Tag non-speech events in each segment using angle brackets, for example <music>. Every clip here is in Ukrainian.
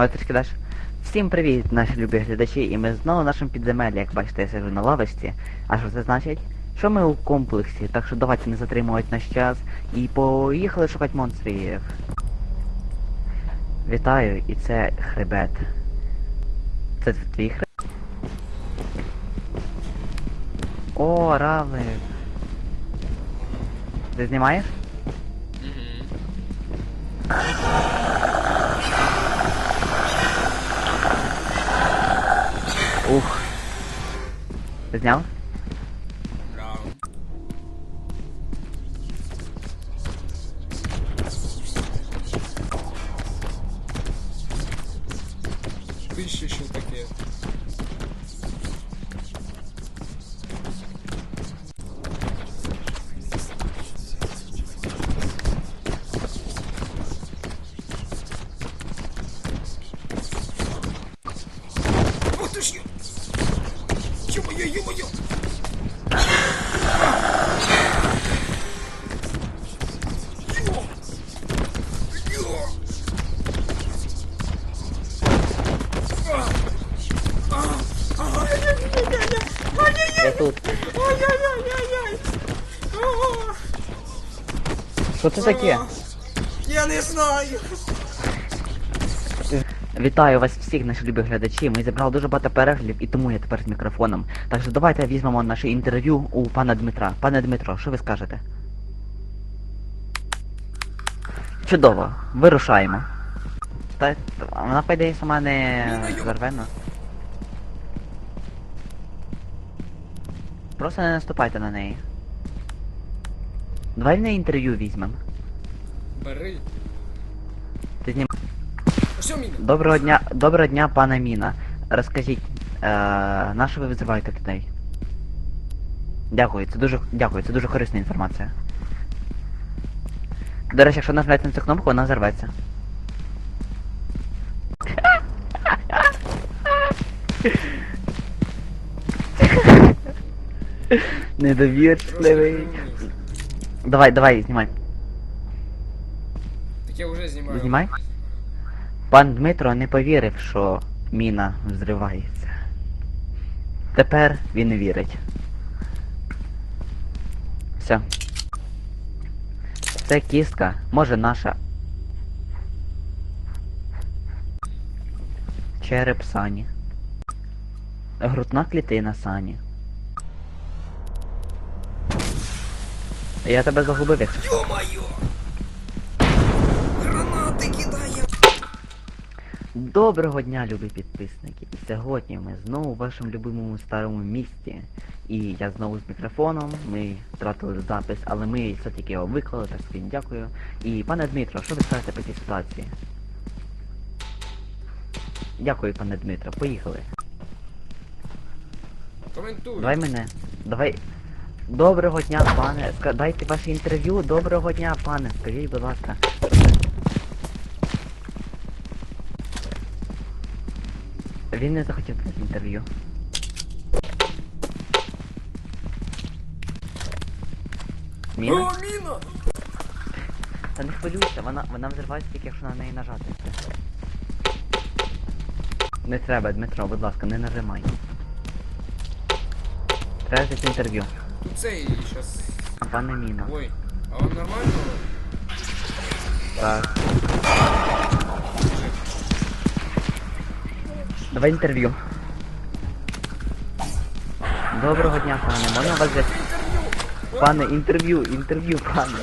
Може трішки далі? Всім привіт, наші любі глядачі, і ми знову в нашому підземеллі, як бачите, я сиджу на лавочці. А що це значить? Що ми у комплексі, так що давайте не затримувати наш час і поїхали шукати монстрів. Вітаю, і це хребет. Це твій хребет? О, равлик. Ти знімаєш? Угу. Ух. Ти зняв? Браво. Ти Що це таке? Я не знаю! Вітаю вас всіх, наші любі глядачі. Ми зібрали дуже багато переглядів і тому я тепер з мікрофоном. Так що давайте візьмемо наше інтерв'ю у пана Дмитра. Пане Дмитро, що ви скажете? Чудово, вирушаємо. Та вона по ідеї сама не зарвена. Просто не наступайте на неї. Давай неї інтерв'ю візьмемо. Бери. Ти знім... Що міна? Доброго дня, доброго дня, пане Міна. Розкажіть, е, на що ви визиваєте людей? Дякую, це дуже дякую, це дуже корисна інформація. До речі, якщо нажмете на цю кнопку, вона взорветься. <laughs> Недовірчливий. Давай, давай, знімай. Так я вже знімаю. Знімай? Пан Дмитро не повірив, що міна взривається. Тепер він вірить. Все. Це кістка, може наша. Череп сані. Грудна клітина сані. Я тебе загубив, якщо. що. Ё-моё! Гранати кидає! Доброго дня, любі підписники! І сьогодні ми знову в вашому любимому старому місті. І я знову з мікрофоном. Ми втратили запис, але ми все-таки його виклали, так всім дякую. І пане Дмитро, що ви скажете по цій ситуації? Дякую, пане Дмитро, поїхали. Коментуй. Давай мене. Давай. Доброго дня, пане. Дайте ваше інтерв'ю. Доброго дня, пане. Скажіть, будь ласка. Він не захотів дати інтерв'ю. Міна? О, міна! Та не хвилюйся, вона, вона взривається тільки якщо на неї нажати. Не треба, Дмитро, будь ласка, не нажимай. Треба взяти інтерв'ю. Тут цей щас... Пане Міна. Ой, а он нормально? Так. Давай інтерв'ю. Доброго дня, пане. Можна вас взяти? Пане, інтерв'ю, інтерв'ю, пане.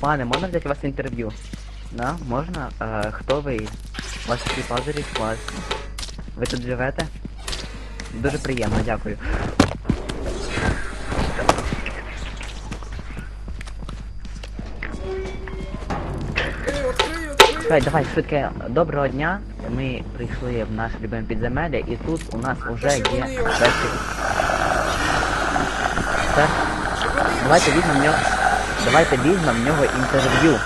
Пане, можна взяти вас інтерв'ю? Да, можна? Е, хто ви? Ваші всі пазирі класні. Ви тут живете? Дуже приємно, дякую. Давай, давай, швидке. Доброго дня. Ми прийшли в наше любиме підземелля і тут у нас вже є перший. Так, давайте візьмемо в нього. Давайте візьмемо в нього інтерв'ю.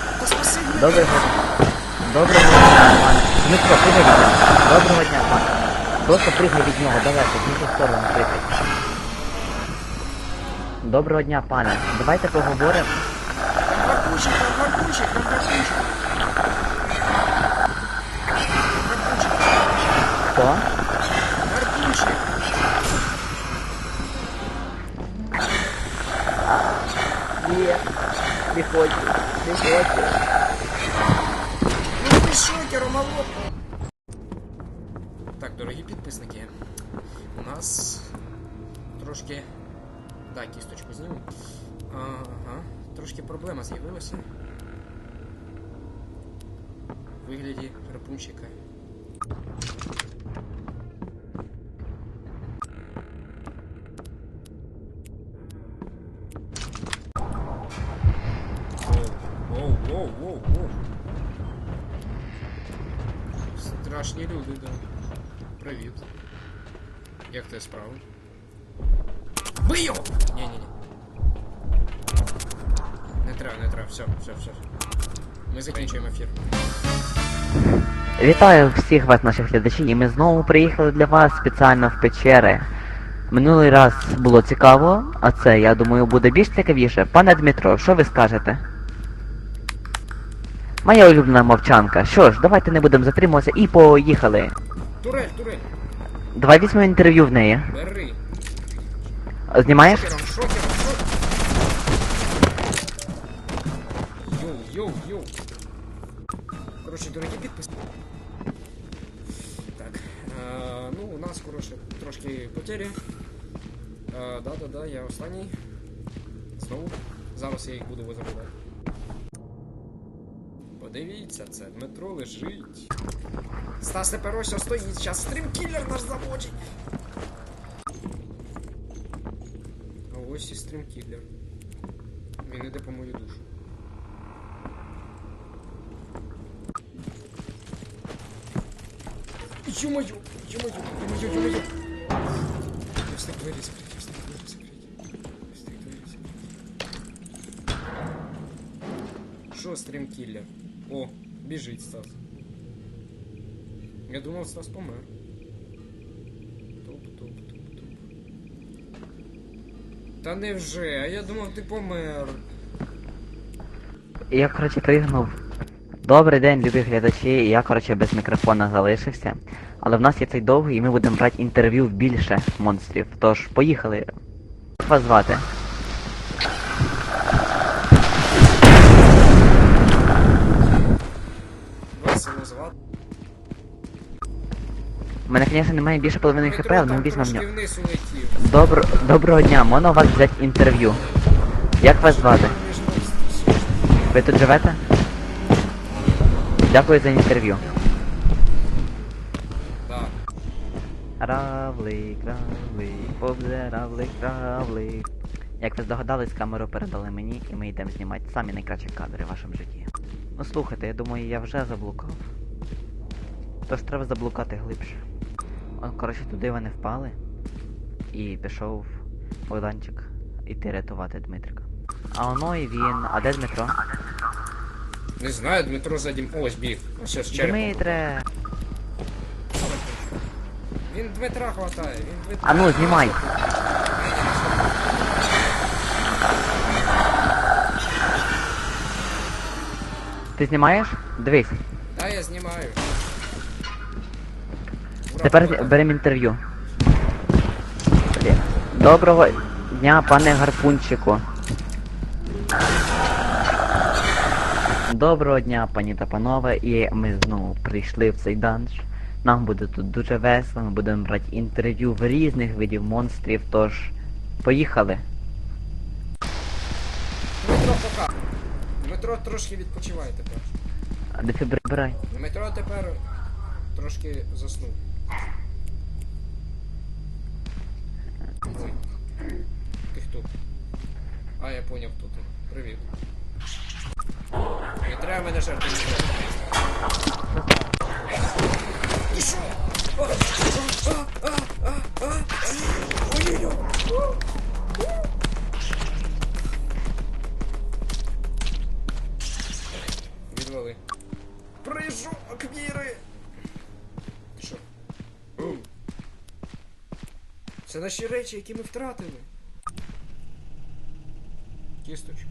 Доброго Доброго дня, пане. Дмитро, пригай від нього. Доброго дня, пане. Просто пригай від нього, давайте, в іншу сторону пригай. Доброго дня, пане. Давайте поговоримо. Гарпунчик, гарпунчик, гарпунчик! Хто? Гарпунчик! Ні. Не хочу. Ну мало. Так, дорогі підписники. У нас трошки. Так, кісточку зніму. Ага, трошки проблема з'явилася. В вигляді гарпунчика. Страшні люди, да. Привіт. Як ти справи? Бий його! Ні-ні-ні. Не треба, не треба, все, все, все. Ми закінчуємо ефір. Вітаю всіх вас, наших глядачів, і ми знову приїхали для вас спеціально в печери. Минулий раз було цікаво, а це, я думаю, буде більш цікавіше. Пане Дмитро, що ви скажете? Моя улюблена мовчанка. Що ж, давайте не будемо затримуватися і поїхали. Турель, турель, Давай візьмемо інтерв'ю в неї. бери. Знімаєш? Шокером, шокером, шокером. Йоу, йоу, йоу. Коротше, дорогі підписники. Так. Е, ну, у нас, коротше, трошки потері. Е, да, да, да, я останній. Знову. Зараз я їх буду визабувати. Подивіться, це Дмитро лежить. Стас тепер ось стоїть, зараз стрімкілер наш замочить. А ось і стрімкілер. Він іде по мою душу. Ё-моё! Ё-моё! Ё-моё! Ё-моё! Я встиг двері закрити, я встиг двері закрити. Я встиг двері закрити. Що стрімкілер? О, біжить Стас. Я думав, Стас помер. Топ, топ, топ, топ. Та невже, а я думав, ти помер. Я, коротше, пригнув. Добрий день, любі глядачі. Я, коротше, без мікрофона залишився. Але в нас є цей довгий, і ми будемо брати інтерв'ю більше монстрів. Тож, поїхали. Як вас звати? Весело звати. У мене, звісно, немає більше половини хп, але ми візьмемо в нього. Добро... Доброго дня, можна у вас взяти інтерв'ю? Як вас звати? Ви тут живете? Дякую за інтерв'ю. Равлик, равлик, повзе равлик, равлик. Як ви здогадались, камеру передали мені, і ми йдемо знімати самі найкращі кадри в вашому житті. Ну слухайте, я думаю, я вже заблукав. Тож треба заблукати глибше. О, коротше, туди вони впали. І пішов Богданчик іти рятувати Дмитрика. А воно і він. А де Дмитро? Не знаю, Дмитро за дім. Ось біг. Ось зараз черепом. Дмитре! Він Дмитра хватає, він Дмитра. А ну, знімай! Ти знімаєш? Дивись. Да, я знімаю. Тепер беремо інтерв'ю. Блін. Доброго дня, пане гарпунчику. Доброго дня, пані та панове, і ми знову прийшли в цей данж. Нам буде тут дуже весело, ми будемо брати інтерв'ю в різних видів монстрів, тож поїхали. Дмитро пока. Дмитро трошки відпочиває тепер. Дефібрибирай. Дмитро тепер трошки заснув. Ти хто? А, я поняв, хто ти. Привіт. Не треба мене жарти. Ти що? А, а, а, а, а, а. Ой-ой-ой. Відвали. Це наші речі, які ми втратили. Кісточка.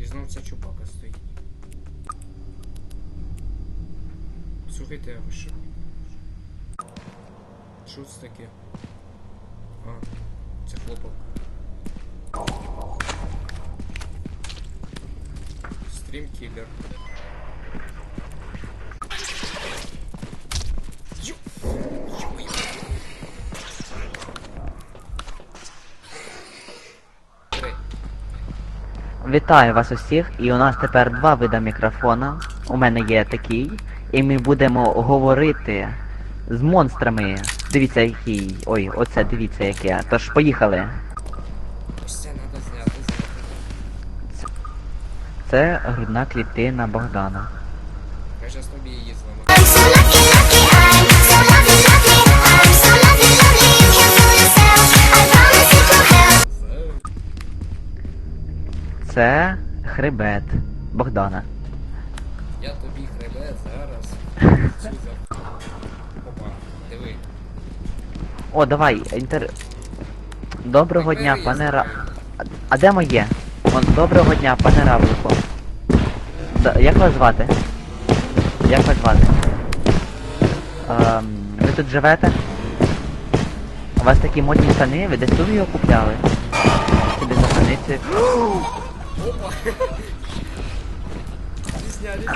І знов ця чубака стоїть. Слухайте, а ви що? Що це таке? А, це хлопок. Стрімкілер. Вітаю вас усіх, і у нас тепер два вида мікрофона. У мене є такий, і ми будемо говорити з монстрами. Дивіться який. Ой, оце дивіться яке. Тож поїхали. Це треба зняти, зняти. Це грудна клітина Богдана. Я зараз тобі її. Це- хребет Богдана. Я тобі хребет зараз. Опа, диви. О, давай, інтер. Доброго дня, пане Ра. А- де моє? Вон, доброго дня, пане Равлику. Да, як вас звати? Як вас звати? Ем, ви тут живете? У вас такі модні штани, ви десь тут його купляли? Собі за. <gasps> <gasps> Опа! Не зняли.